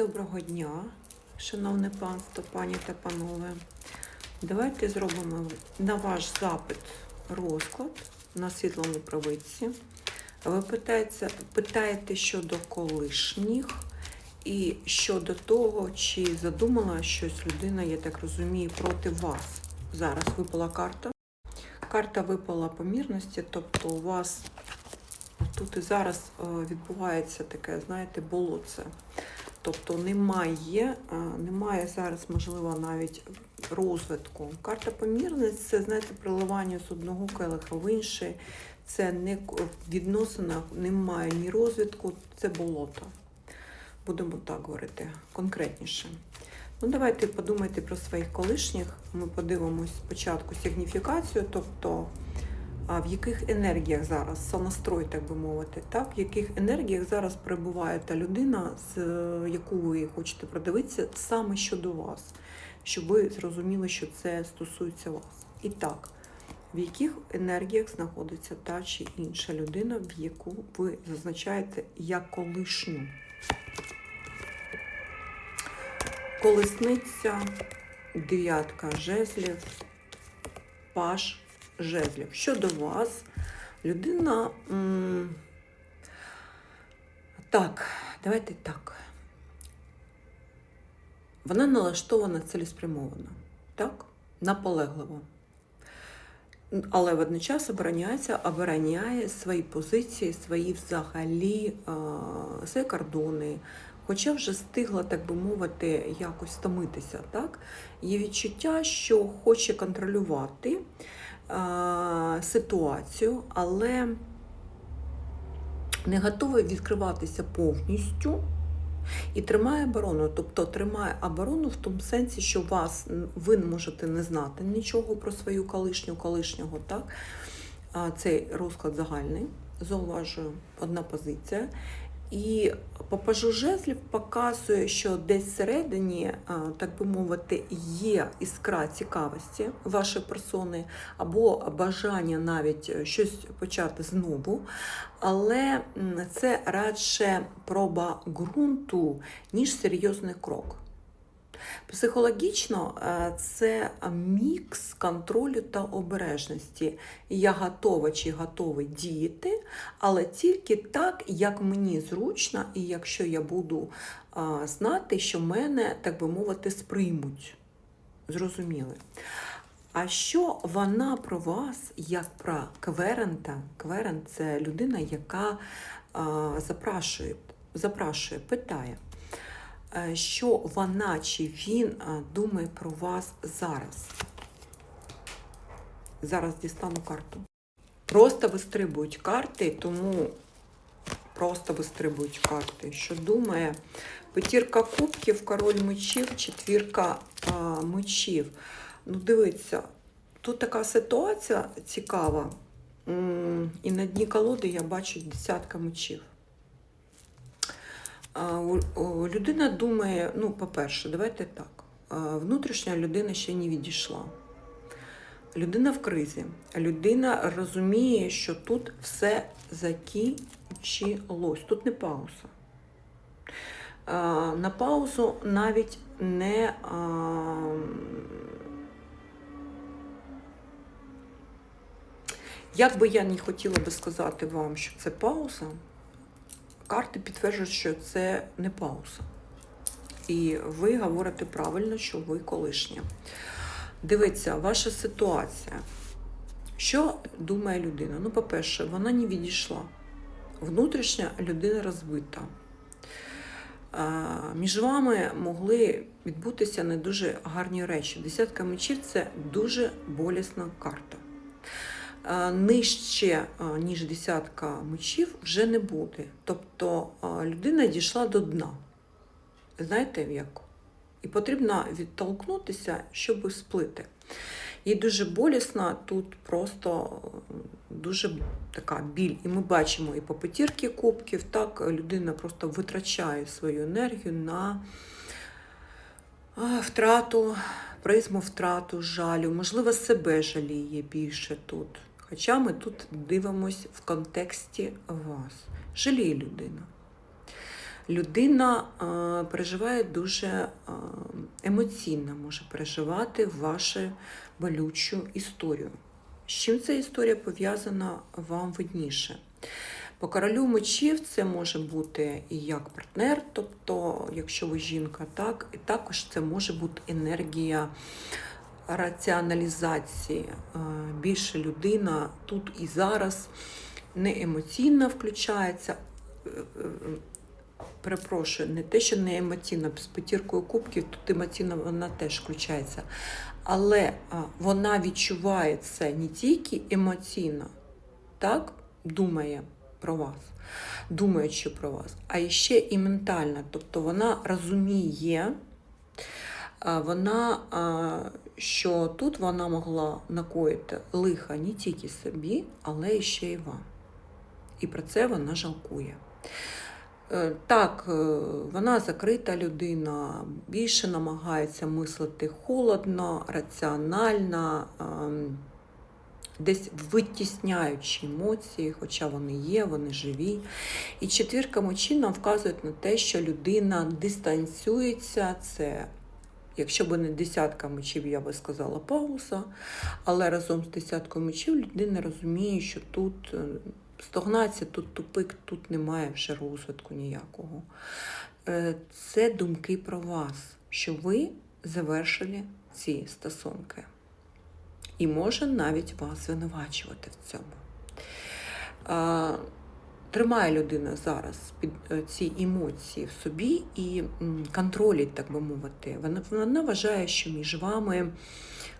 Доброго дня, шановне панство, пані та панове. Давайте зробимо на ваш запит розклад на світлому правиці. Ви питаєте, питаєте щодо колишніх і щодо того, чи задумала щось людина, я так розумію, проти вас. Зараз випала карта. Карта випала помірності, тобто у вас тут і зараз е, відбувається таке, знаєте, болоце. Тобто немає, е, немає зараз, можливо, навіть розвитку. Карта помірність це, знаєте, приливання з одного келиха в інший. Це не к- в відносинах немає ні розвитку, це болото. Будемо так говорити конкретніше. Ну, давайте подумайте про своїх колишніх. Ми подивимось спочатку сигніфікацію, тобто в яких енергіях зараз сонастрой, так би мовити, так? в яких енергіях зараз перебуває та людина, з е, яку ви хочете продивитися саме щодо вас, щоб ви зрозуміли, що це стосується вас. І так, в яких енергіях знаходиться та чи інша людина, в яку ви зазначаєте як колишню. Колесниця, дев'ятка жезлів, паш жезлів. Щодо вас, людина. м, Так, давайте так. Вона налаштована цілеспрямовано, так? Наполегливо. Але водночас обороняється, обороняє свої позиції, свої взагалі свої кордони. Хоча вже встигла, так би мовити, якось втомитися, так? Є відчуття, що хоче контролювати ситуацію, але не готовий відкриватися повністю і тримає оборону. Тобто тримає оборону в тому сенсі, що вас ви можете не знати нічого про свою колишню колишнього, так? Цей розклад загальний, зауважую, одна позиція. І попажу жезлів показує, що десь всередині, так би мовити, є іскра цікавості вашої персони або бажання навіть е, щось почати знову, але це радше проба ґрунту, ніж серйозний крок. Психологічно е, це мікс контролю та обережності. Я готова чи готовий діяти, але тільки так, як мені зручно, і якщо я буду знати, що мене, так би мовити, сприймуть. Зрозуміли. А що вона про вас, як про кверента? Кверент це людина, яка запрашує, запрашує, питає е, що вона чи він е, думає про вас зараз. Зараз дістану карту. Просто вистрибують карти, тому просто вистрибують карти. Що думає? П'ятірка кубків, король мечів, четвірка а, мечів. Ну, дивіться, тут така ситуація цікава. І на дні колоди я бачу десятка мечів. Людина думає, ну, по-перше, давайте так. Внутрішня людина ще не відійшла. Людина в кризі. Людина розуміє, що тут все закінчилось. Тут не пауза. На паузу навіть не. Як би я не хотіла би сказати вам, що це пауза, карти підтверджують, що це не пауза. І ви говорите правильно, що ви колишня. Дивіться, ваша ситуація. Що думає людина? Ну, по-перше, вона не відійшла. Внутрішня людина розбита. Між вами могли відбутися не дуже гарні речі. Десятка мечів це дуже болісна карта. А, Нижче, ніж десятка мечів, вже не буде. Тобто людина дійшла до дна. Знаєте як? І потрібно відтолкнутися, щоб сплити. Їй дуже болісно, тут просто е, дуже така біль. І ми бачимо і по п'ятірки кубків, так людина просто витрачає свою енергію на втрату, призму втрату, жалю, можливо, себе жаліє більше тут. Хоча ми тут дивимось в контексті вас. Жаліє людина. Людина е, переживає дуже е, емоційно, може переживати вашу болючу історію. З чим ця історія пов'язана вам видніше? По королю мечів це може бути і як партнер, тобто, якщо ви жінка, так, і також це може бути енергія раціоналізації. Е, Більше людина тут і зараз не емоційно включається. е, е, Перепрошую, не те, що не емоційно, з п'ятіркою кубків тут емоційно вона теж включається. Але вона відчуває це не тільки емоційно, так, думає про вас, думаючи про вас, а ще і ментально. Тобто вона розуміє, вона, що тут вона могла накоїти лиха не тільки собі, але ще й вам. І про це вона жалкує. Е, Так, е, вона закрита людина, більше намагається мислити холодно, раціонально, ем, десь витісняючи емоції, хоча вони є, вони живі. І четвірка мочі нам вказує на те, що людина дистанціюється. Це, якщо б не десятка мечів, я би сказала пауза, але разом з десяткою мечів людина розуміє, що тут. е, Стогнація, тут тупик, тут немає вже розвитку ніякого. Е, Це думки про вас, що ви завершили ці стосунки. І може навіть вас звинувачувати в цьому. Тримає людина зараз під е, ці емоції в собі і контролить, так би мовити. Вона, вона вважає, що між вами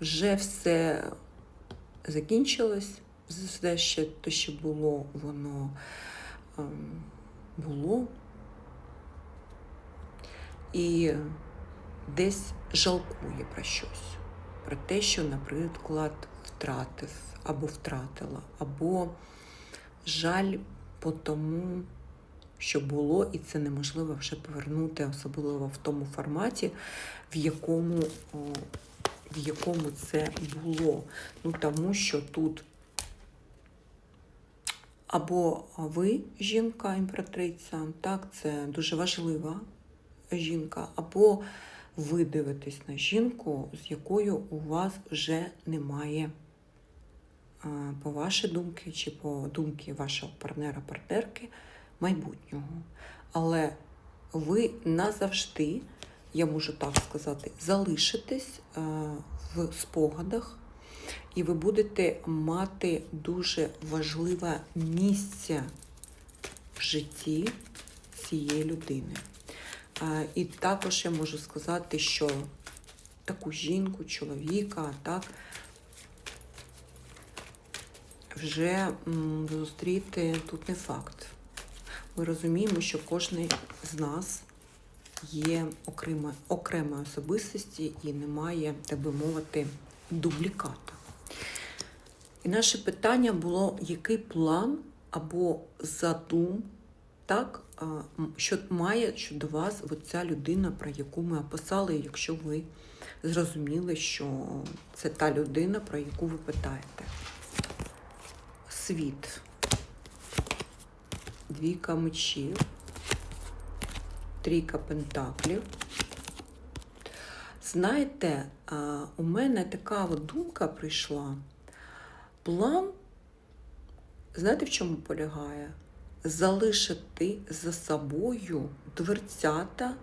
вже все закінчилось все ще те, що було, воно ем, було. І десь жалкує про щось, про те, що, наприклад, втратив або втратила, або жаль по тому, що було, і це неможливо вже повернути, особливо в тому форматі, в якому, в якому це було. Ну, тому що тут або ви жінка, імператриця, так, це дуже важлива жінка, або ви дивитесь на жінку, з якою у вас вже немає, по вашій думці, чи по думці вашого партнера-партнерки, майбутнього. Але ви назавжди, я можу так сказати, залишитесь в спогадах і ви будете мати дуже важливе місце в житті цієї людини. І також я можу сказати, що таку жінку, чоловіка, так, вже зустріти тут не факт. Ми розуміємо, що кожен з нас є окрема, окремою особистості і немає, так би мовити, дубліката. І наше питання було, який план або задум, так, що має щодо вас ця людина, про яку ми описали, якщо ви зрозуміли, що це та людина, про яку ви питаєте. Світ. Двійка мечів, трійка пентаклів. Знаєте, у мене така думка прийшла. План, знаєте, в чому полягає? Залишити за собою дверцята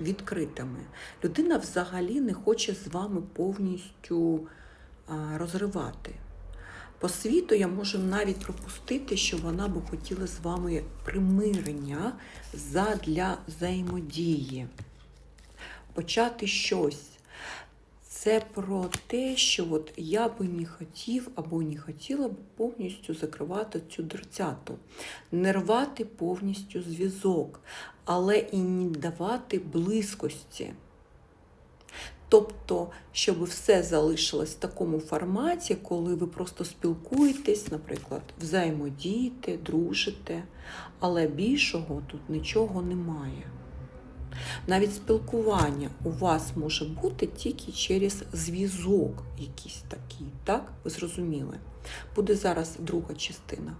відкритими. Людина взагалі не хоче з вами повністю розривати. По світу я можу навіть пропустити, що вона би хотіла з вами примирення задля взаємодії. Почати щось. Це про те, що от я би не хотів або не хотіла б повністю закривати цю дерцяту, не рвати повністю зв'язок, але і не давати близькості. Тобто, щоб все залишилось в такому форматі, коли ви просто спілкуєтесь, наприклад, взаємодієте, дружите, але більшого тут нічого немає. Навіть спілкування у вас може бути тільки через зв'язок якийсь такий, так? Ви зрозуміли? Буде зараз друга частина.